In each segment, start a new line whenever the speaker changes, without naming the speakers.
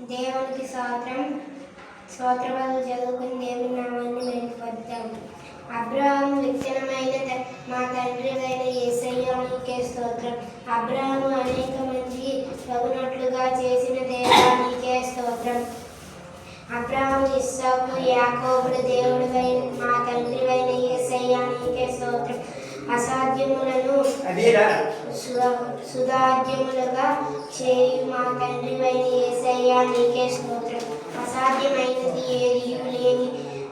దేవునికి స్తోత్రం. స్తోత్రములు చదువుకుని దేవుని నామాన్ని మెరుగుపడతాం అబ్రహాం విత్తనమైన త- మా తండ్రి అయిన యేసయ్య నీకే స్తోత్రం. అబ్రహాము అనేక మంది తగునట్లుగా చేసిన దేవా నీకే స్తోత్రం. అబ్రహాం ఇస్సాకు యాకోబుడు దేవుడు మా తండ్రి అయిన యేసయ్య నీకే స్తోత్రం. అసాధ్యములను సుధార్యములుగా చేయు మా తండ్రి అయిన యేసయ్య నీకే స్తోత్రం అసాధ్యమైనది ఏది లేని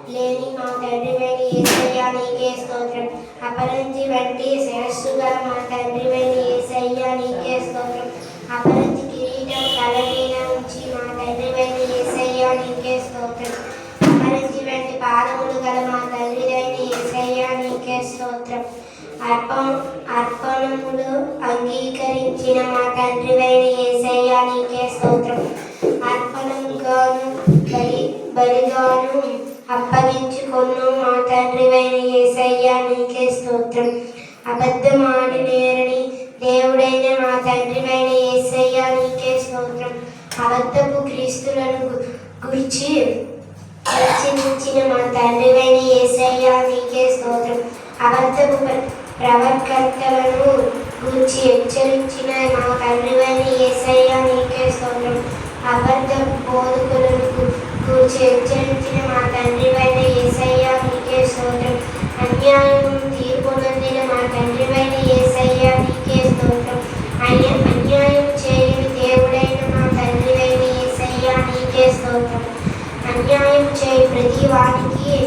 లేని మా తండ్రి అయిన యేసయ్య నీకే స్తోత్రం అపరంజి వంటి శిరస్సు గల మా తండ్రి అయిన యేసయ్య నీకే స్తోత్రం అపరంజి కిరీటం తల మీద ఉంచి మా తండ్రి అయిన యేసయ్య నీకే స్తోత్రం అపరంజి వంటి పాదములు గల మా తండ్రి అయిన యేసయ్య నీకే స్తోత్రం అర్పణ అర్పణములు అంగీకరించిన మా తండ్రి బలిగాను అప్పగించుకొను మా తండ్రివైన అయిన యేసయ్య నీకే స్తోత్రం. అబద్ధమాడి నేరని దేవుడైన మా తండ్రి అయిన యేసయ్య నీకే స్తోత్రం. అబద్ధపు క్రీస్తులను గురించి గుర్చి మా తండ్రివైన అయిన యేసయ్య నీకే స్తోత్రం. అబద్ధపు ప్ర- ప్రవర్కర్తలను గురించి హెచ్చరించిన మా తండ్రివైన అయిన యేసయ్య నీకే స్తోత్రం. అబద్ధపు గురించి హెచ్చరించిన మా తండ్రి పైన ఏసయ్య నీకే స్తోత్రం అన్యాయం తీర్పు నొందిన మా తండ్రి పైన ఏసయ్య నీకే స్తోత్రం అన్య అన్యాయం చేయని దేవుడైన మా తండ్రి అయిన ఏసయ్య నీకే స్తోత్రం అన్యాయం చేయి ప్రతి వాటికి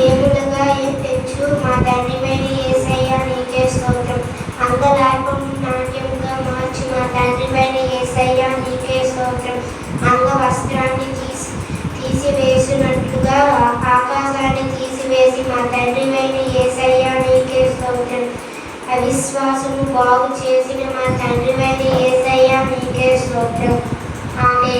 ఏములుగా తెచ్చు మా తండ్రి పైన ఏసయ్య నీకే స్తోత్రం అంగలార్పం నాణ్యంగా మార్చి మా తండ్రి పైన ఏసయ్య నీకే స్తోత్రం అంగ వస్త్రాన్ని అవిశ్వాసము బాగు చేసిన మా తండ్రి పైన ఏసయ్య మీకే స్తోత్రం. ఆమె